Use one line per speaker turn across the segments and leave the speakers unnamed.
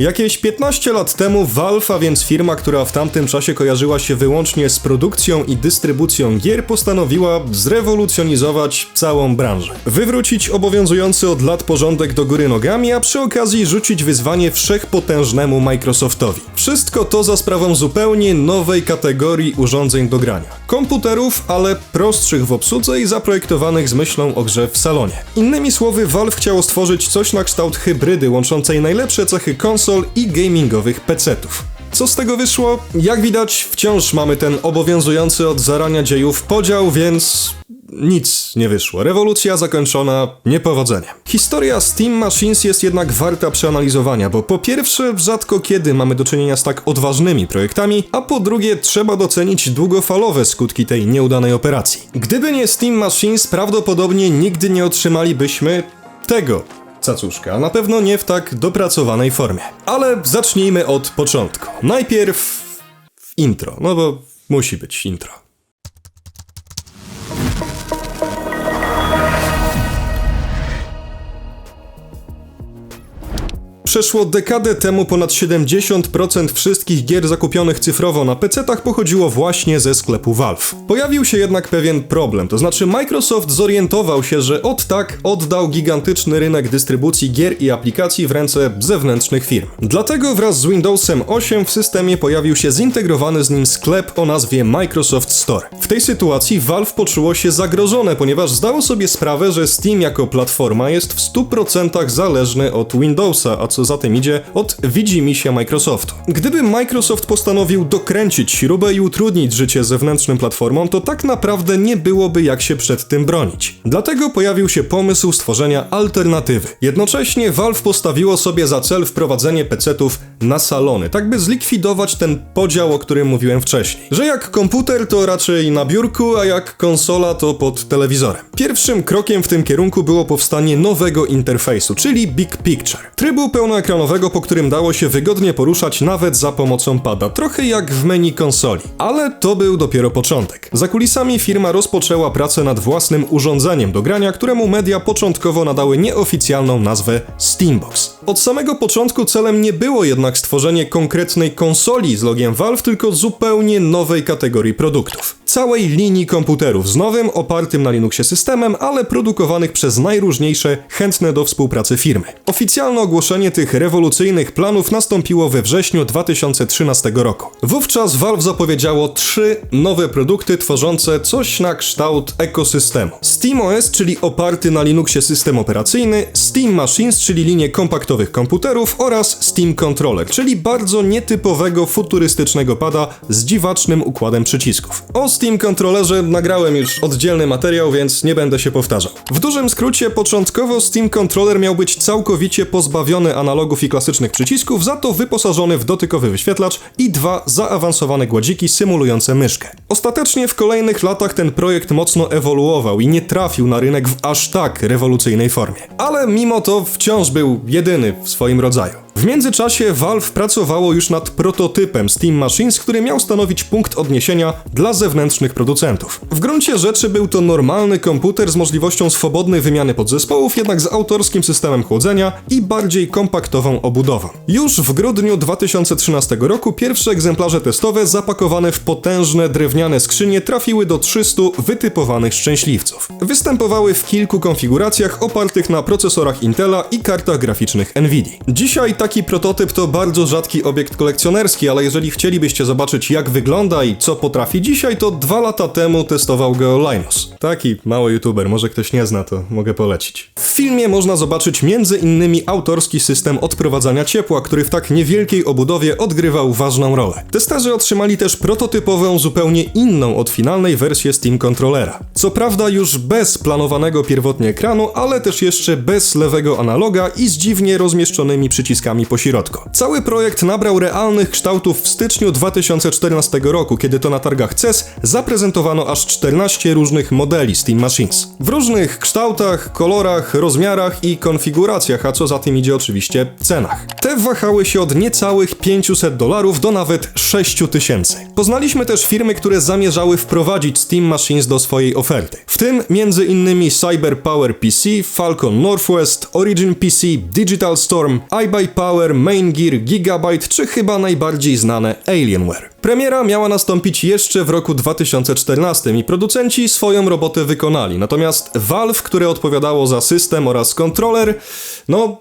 Jakieś 15 lat temu Valve, a więc firma, która w tamtym czasie kojarzyła się wyłącznie z produkcją i dystrybucją gier, postanowiła zrewolucjonizować całą branżę. Wywrócić obowiązujący od lat porządek do góry nogami, a przy okazji rzucić wyzwanie wszechpotężnemu Microsoftowi. Wszystko to za sprawą zupełnie nowej kategorii urządzeń do grania. Komputerów, ale prostszych w obsłudze i zaprojektowanych z myślą o grze w salonie. Innymi słowy, Valve chciało stworzyć coś na kształt hybrydy łączącej najlepsze cechy konsol i gamingowych PC-ów. Co z tego wyszło? Jak widać, wciąż mamy ten obowiązujący od zarania dziejów podział, więc nic nie wyszło. Rewolucja zakończona niepowodzeniem. Historia Steam Machines jest jednak warta przeanalizowania, bo po pierwsze, rzadko kiedy mamy do czynienia z tak odważnymi projektami, a po drugie, trzeba docenić długofalowe skutki tej nieudanej operacji. Gdyby nie Steam Machines, prawdopodobnie nigdy nie otrzymalibyśmy tego cacuszka, na pewno nie w tak dopracowanej formie. Ale zacznijmy od początku. Najpierw intro, no bo musi być intro. Przeszło dekadę temu ponad 70% wszystkich gier zakupionych cyfrowo na PC-tach pochodziło właśnie ze sklepu Valve. Pojawił się jednak pewien problem, to znaczy Microsoft zorientował się, że od tak oddał gigantyczny rynek dystrybucji gier i aplikacji w ręce zewnętrznych firm. Dlatego wraz z Windowsem 8 w systemie pojawił się zintegrowany z nim sklep o nazwie Microsoft Store. W tej sytuacji Valve poczuło się zagrożone, ponieważ zdało sobie sprawę, że Steam jako platforma jest w 100% zależny od Windowsa, a co za tym idzie, od widzimisię Microsoftu. Gdyby Microsoft postanowił dokręcić śrubę i utrudnić życie zewnętrznym platformom, to tak naprawdę nie byłoby jak się przed tym bronić. Dlatego pojawił się pomysł stworzenia alternatywy. Jednocześnie Valve postawiło sobie za cel wprowadzenie PC-ów na salony, tak by zlikwidować ten podział, o którym mówiłem wcześniej. Że jak komputer to raczej na biurku, a jak konsola to pod telewizorem. Pierwszym krokiem w tym kierunku było powstanie nowego interfejsu, czyli Big Picture. Trybu pełnoekranowego, po którym dało się wygodnie poruszać nawet za pomocą pada, trochę jak w menu konsoli. Ale to był dopiero początek. Za kulisami firma rozpoczęła pracę nad własnym urządzeniem do grania, któremu media początkowo nadały nieoficjalną nazwę Steambox. Od samego początku celem nie było jednak stworzenie konkretnej konsoli z logiem Valve, tylko zupełnie nowej kategorii produktów. Całej linii komputerów z nowym, opartym na Linuxie systemem, ale produkowanych przez najróżniejsze, chętne do współpracy firmy. Oficjalne ogłoszenie tych rewolucyjnych planów nastąpiło we wrześniu 2013 roku. Wówczas Valve zapowiedziało trzy nowe produkty tworzące coś na kształt ekosystemu. SteamOS, czyli oparty na Linuxie system operacyjny, Steam Machines, czyli linię kompaktowych komputerów oraz Steam Controller, czyli bardzo nietypowego, futurystycznego pada z dziwacznym układem przycisków. O Steam Controllerze nagrałem już oddzielny materiał, więc nie będę się powtarzał. W dużym skrócie, początkowo Steam Controller miał być całkowicie pozbawiony analogów i klasycznych przycisków, za to wyposażony w dotykowy wyświetlacz i dwa zaawansowane gładziki symulujące myszkę. Ostatecznie w kolejnych latach ten projekt mocno ewoluował i nie trafił na rynek w aż tak rewolucyjnej formie. Ale mimo to wciąż był jedyny w swoim rodzaju. W międzyczasie Valve pracowało już nad prototypem Steam Machines, który miał stanowić punkt odniesienia dla zewnętrznych producentów. W gruncie rzeczy był to normalny komputer z możliwością swobodnej wymiany podzespołów, jednak z autorskim systemem chłodzenia i bardziej kompaktową obudową. Już w grudniu 2013 roku pierwsze egzemplarze testowe zapakowane w potężne drewniane skrzynie trafiły do 300 wytypowanych szczęśliwców. Występowały w kilku konfiguracjach opartych na procesorach Intela i kartach graficznych Nvidia. Dzisiaj taki prototyp to bardzo rzadki obiekt kolekcjonerski, ale jeżeli chcielibyście zobaczyć jak wygląda i co potrafi dzisiaj, to dwa lata temu testował go Linus. Taki mały youtuber, może ktoś nie zna, to mogę polecić. W filmie można zobaczyć innymi autorski system odprowadzania ciepła, który w tak niewielkiej obudowie odgrywał ważną rolę. Testerzy otrzymali też prototypową, zupełnie inną od finalnej wersję Steam Controllera. Co prawda już bez planowanego pierwotnie ekranu, ale też jeszcze bez lewego analoga i z dziwnie rozmieszczonymi przyciskami po środku. Cały projekt nabrał realnych kształtów w styczniu 2014 roku, kiedy to na targach CES zaprezentowano aż 14 różnych modeli Steam Machines. W różnych kształtach, kolorach, rozmiarach i konfiguracjach, a co za tym idzie oczywiście cenach. Te wahały się od niecałych 500 dolarów do nawet 6000. Poznaliśmy też firmy, które zamierzały wprowadzić Steam Machines do swojej oferty. W tym innymi Cyber Power PC, Falcon Northwest, Origin PC, Digital Storm, iBuyPower, Power, Main Gear, Gigabyte czy chyba najbardziej znane Alienware. Premiera miała nastąpić jeszcze w roku 2014 i producenci swoją robotę wykonali, natomiast Valve, które odpowiadało za system oraz kontroler, no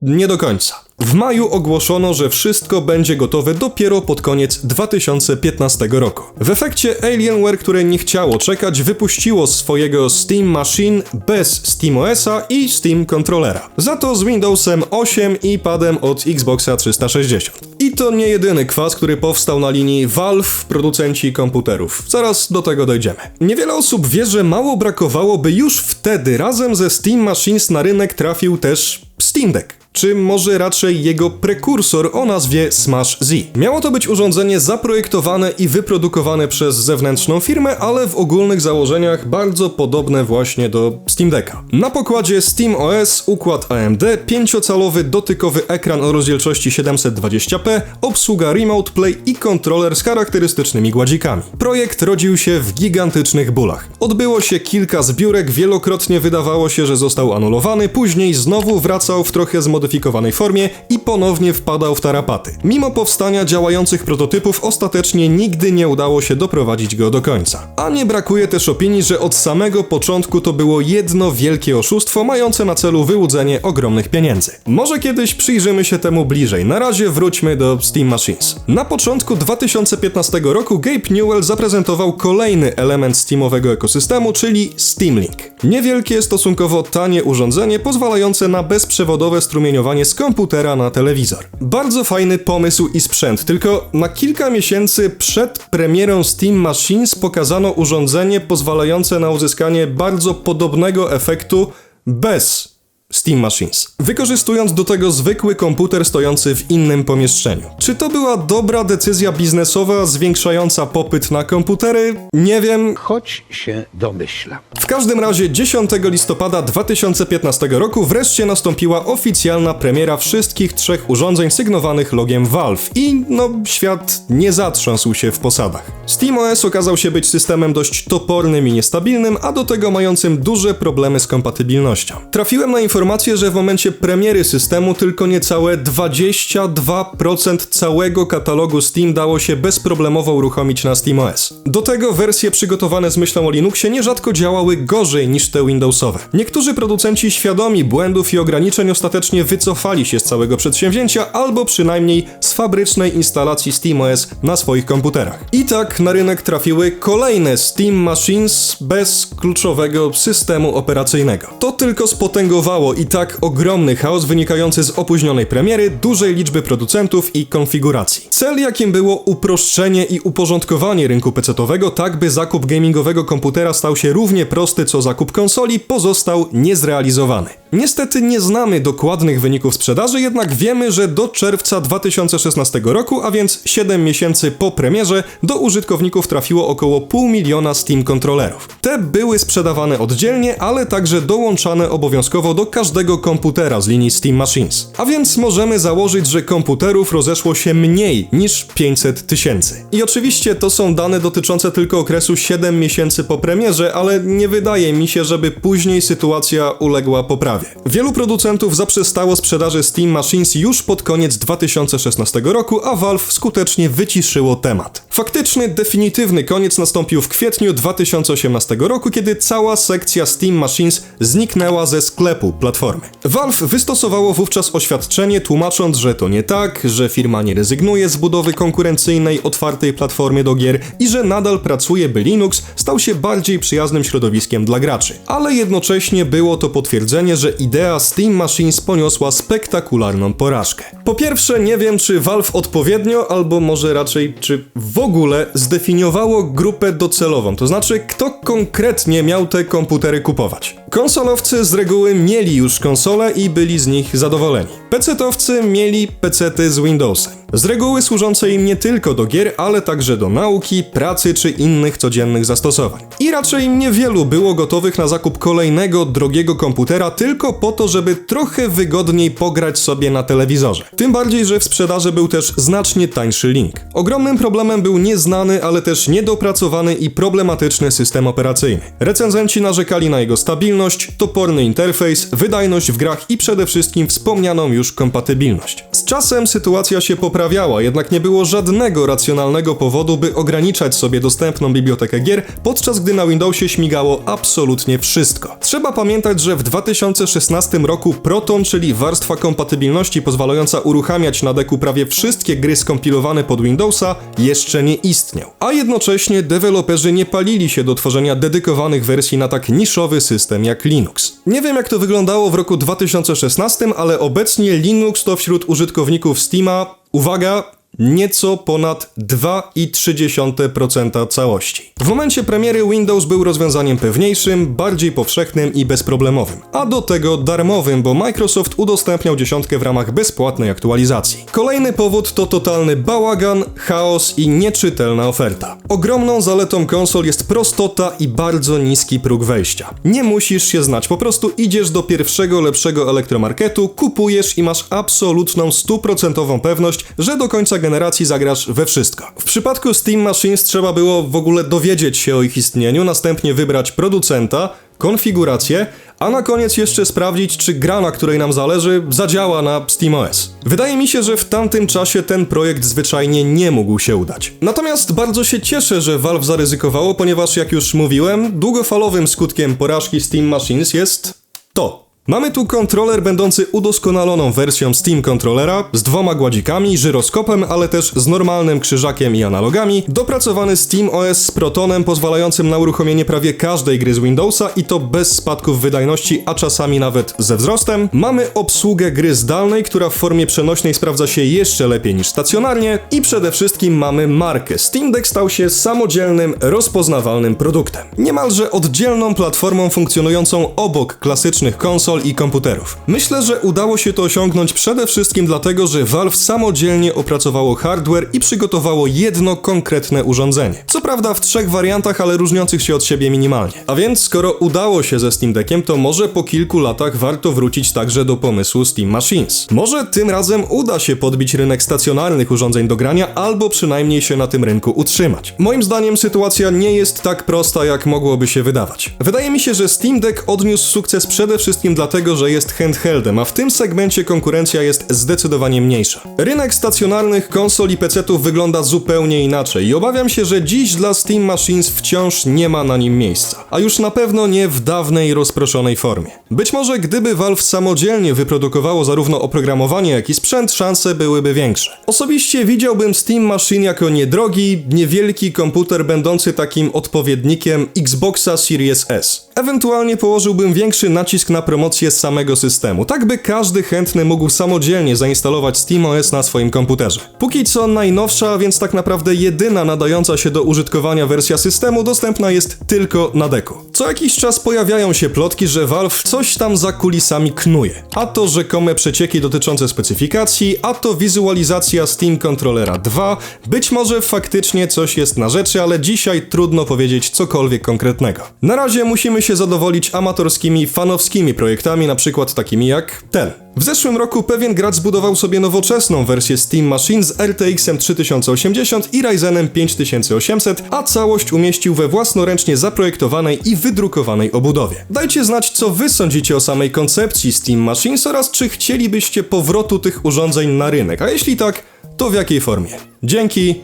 nie do końca. W maju ogłoszono, że wszystko będzie gotowe dopiero pod koniec 2015 roku. W efekcie Alienware, które nie chciało czekać, wypuściło swojego Steam Machine bez SteamOS-a i Steam Controllera. Za to z Windowsem 8 i padem od Xboxa 360. I to nie jedyny kwas, który powstał na linii Valve, producenci komputerów. Zaraz do tego dojdziemy. Niewiele osób wie, że mało brakowało, by już wtedy razem ze Steam Machines na rynek trafił też Steam Deck czy może raczej jego prekursor o nazwie Smash Z. Miało to być urządzenie zaprojektowane i wyprodukowane przez zewnętrzną firmę, ale w ogólnych założeniach bardzo podobne właśnie do Steam Decka. Na pokładzie Steam OS, układ AMD, 5-calowy dotykowy ekran o rozdzielczości 720p, obsługa Remote Play i kontroler z charakterystycznymi gładzikami. Projekt rodził się w gigantycznych bólach. Odbyło się kilka zbiórek, wielokrotnie wydawało się, że został anulowany, później znowu wracał w trochę zmodyfikowanej zmodyfikowanej formie i ponownie wpadał w tarapaty. Mimo powstania działających prototypów ostatecznie nigdy nie udało się doprowadzić go do końca. A nie brakuje też opinii, że od samego początku to było jedno wielkie oszustwo mające na celu wyłudzenie ogromnych pieniędzy. Może kiedyś przyjrzymy się temu bliżej, na razie wróćmy do Steam Machines. Na początku 2015 roku Gabe Newell zaprezentował kolejny element Steamowego ekosystemu, czyli Steam Link. Niewielkie, stosunkowo tanie urządzenie pozwalające na bezprzewodowe strumienie z komputera na telewizor. Bardzo fajny pomysł i sprzęt, tylko na kilka miesięcy przed premierą Steam Machines pokazano urządzenie pozwalające na uzyskanie bardzo podobnego efektu bez Steam Machines, wykorzystując do tego zwykły komputer stojący w innym pomieszczeniu. Czy to była dobra decyzja biznesowa zwiększająca popyt na komputery? Nie wiem.
Choć się domyślam.
W każdym razie 10 listopada 2015 roku wreszcie nastąpiła oficjalna premiera wszystkich trzech urządzeń sygnowanych logiem Valve i no świat nie zatrząsł się w posadach. SteamOS okazał się być systemem dość topornym i niestabilnym, a do tego mającym duże problemy z kompatybilnością. Trafiłem na informację informację, że w momencie premiery systemu tylko niecałe 22% całego katalogu Steam dało się bezproblemowo uruchomić na SteamOS. Do tego wersje przygotowane z myślą o Linuxie nierzadko działały gorzej niż te Windowsowe. Niektórzy producenci świadomi błędów i ograniczeń ostatecznie wycofali się z całego przedsięwzięcia albo przynajmniej z fabrycznej instalacji SteamOS na swoich komputerach. I tak na rynek trafiły kolejne Steam Machines bez kluczowego systemu operacyjnego. To tylko spotęgowało i tak ogromny chaos wynikający z opóźnionej premiery, dużej liczby producentów i konfiguracji. Cel jakim było uproszczenie i uporządkowanie rynku PC-owego, tak by zakup gamingowego komputera stał się równie prosty co zakup konsoli, pozostał niezrealizowany. Niestety nie znamy dokładnych wyników sprzedaży, jednak wiemy, że do czerwca 2016 roku, a więc 7 miesięcy po premierze, do użytkowników trafiło około pół miliona Steam kontrolerów. Te były sprzedawane oddzielnie, ale także dołączane obowiązkowo do każdego komputera z linii Steam Machines. A więc możemy założyć, że komputerów rozeszło się mniej niż 500 tysięcy. I oczywiście to są dane dotyczące tylko okresu 7 miesięcy po premierze, ale nie wydaje mi się, żeby później sytuacja uległa poprawie. Wielu producentów zaprzestało sprzedaży Steam Machines już pod koniec 2016 roku, a Valve skutecznie wyciszyło temat. Faktyczny, definitywny koniec nastąpił w kwietniu 2018 roku, kiedy cała sekcja Steam Machines zniknęła ze sklepu platformy. Valve wystosowało wówczas oświadczenie tłumacząc, że to nie tak, że firma nie rezygnuje z budowy konkurencyjnej, otwartej platformy do gier i że nadal pracuje, by Linux stał się bardziej przyjaznym środowiskiem dla graczy. Ale jednocześnie było to potwierdzenie, że idea Steam Machines poniosła spektakularną porażkę. Po pierwsze, nie wiem, czy Valve odpowiednio, albo może raczej, czy w ogóle zdefiniowało grupę docelową, to znaczy, kto konkretnie miał te komputery kupować. Konsolowcy z reguły mieli już konsole i byli z nich zadowoleni. PC-towcy mieli PC-ty z Windowsem. Z reguły służące im nie tylko do gier, ale także do nauki, pracy czy innych codziennych zastosowań. I raczej niewielu było gotowych na zakup kolejnego drogiego komputera tylko po to, żeby trochę wygodniej pograć sobie na telewizorze. Tym bardziej, że w sprzedaży był też znacznie tańszy link. Ogromnym problemem był nieznany, ale też niedopracowany i problematyczny system operacyjny. Recenzenci narzekali na jego stabilność, Stabilność, toporny interfejs, wydajność w grach i przede wszystkim wspomnianą już kompatybilność. Z czasem sytuacja się poprawiała, jednak nie było żadnego racjonalnego powodu, by ograniczać sobie dostępną bibliotekę gier, podczas gdy na Windowsie śmigało absolutnie wszystko. Trzeba pamiętać, że w 2016 roku Proton, czyli warstwa kompatybilności pozwalająca uruchamiać na deku prawie wszystkie gry skompilowane pod Windowsa, jeszcze nie istniał. A jednocześnie deweloperzy nie palili się do tworzenia dedykowanych wersji na tak niszowy system jak Linux. Nie wiem jak to wyglądało w roku 2016, ale obecnie Linux to wśród użytkowników Steama, uwaga, nieco ponad 2,3% całości. W momencie premiery Windows był rozwiązaniem pewniejszym, bardziej powszechnym i bezproblemowym, a do tego darmowym, bo Microsoft udostępniał dziesiątkę w ramach bezpłatnej aktualizacji. Kolejny powód to totalny bałagan, chaos i nieczytelna oferta. Ogromną zaletą konsol jest prostota i bardzo niski próg wejścia. Nie musisz się znać, po prostu idziesz do pierwszego lepszego elektromarketu, kupujesz i masz absolutną stuprocentową pewność, że do końca generacji zagrasz we wszystko. W przypadku Steam Machines trzeba było w ogóle dowiedzieć się o ich istnieniu, następnie wybrać producenta, konfigurację, a na koniec jeszcze sprawdzić, czy gra, na której nam zależy, zadziała na SteamOS. Wydaje mi się, że w tamtym czasie ten projekt zwyczajnie nie mógł się udać. Natomiast bardzo się cieszę, że Valve zaryzykowało, ponieważ jak już mówiłem, długofalowym skutkiem porażki Steam Machines jest to. Mamy tu kontroler będący udoskonaloną wersją Steam Controllera z dwoma gładzikami, żyroskopem, ale też z normalnym krzyżakiem i analogami, dopracowany Steam OS z Protonem pozwalającym na uruchomienie prawie każdej gry z Windowsa i to bez spadków wydajności, a czasami nawet ze wzrostem. Mamy obsługę gry zdalnej, która w formie przenośnej sprawdza się jeszcze lepiej niż stacjonarnie i przede wszystkim mamy markę. Steam Deck stał się samodzielnym, rozpoznawalnym produktem. Niemalże oddzielną platformą funkcjonującą obok klasycznych konsol i komputerów. Myślę, że udało się to osiągnąć przede wszystkim dlatego, że Valve samodzielnie opracowało hardware i przygotowało jedno konkretne urządzenie. Co prawda w trzech wariantach, ale różniących się od siebie minimalnie. A więc skoro udało się ze Steam Deckiem, to może po kilku latach warto wrócić także do pomysłu Steam Machines. Może tym razem uda się podbić rynek stacjonarnych urządzeń do grania, albo przynajmniej się na tym rynku utrzymać. Moim zdaniem sytuacja nie jest tak prosta, jak mogłoby się wydawać. Wydaje mi się, że Steam Deck odniósł sukces przede wszystkim dlatego, że jest handheldem, a w tym segmencie konkurencja jest zdecydowanie mniejsza. Rynek stacjonarnych konsol i PC-ów wygląda zupełnie inaczej i obawiam się, że dziś dla Steam Machines wciąż nie ma na nim miejsca, a już na pewno nie w dawnej rozproszonej formie. Być może gdyby Valve samodzielnie wyprodukowało zarówno oprogramowanie, jak i sprzęt, szanse byłyby większe. Osobiście widziałbym Steam Machine jako niedrogi, niewielki komputer będący takim odpowiednikiem Xboxa Series S. Ewentualnie położyłbym większy nacisk na promocję samego systemu, tak by każdy chętny mógł samodzielnie zainstalować SteamOS na swoim komputerze. Póki co najnowsza, a więc tak naprawdę jedyna nadająca się do użytkowania wersja systemu dostępna jest tylko na deku. Co jakiś czas pojawiają się plotki, że Valve coś tam za kulisami knuje. A to rzekome przecieki dotyczące specyfikacji, a to wizualizacja Steam Controllera 2, być może faktycznie coś jest na rzeczy, ale dzisiaj trudno powiedzieć cokolwiek konkretnego. Na razie musimy się zadowolić amatorskimi, fanowskimi projektami, na przykład takimi jak ten. W zeszłym roku pewien gracz zbudował sobie nowoczesną wersję Steam Machine z RTX 3080 i Ryzenem 5800, a całość umieścił we własnoręcznie zaprojektowanej i wydrukowanej obudowie. Dajcie znać, co wy sądzicie o samej koncepcji Steam Machines oraz czy chcielibyście powrotu tych urządzeń na rynek, a jeśli tak, to w jakiej formie. Dzięki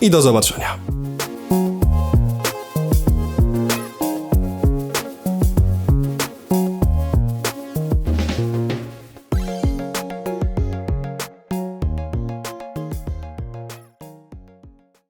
i do zobaczenia.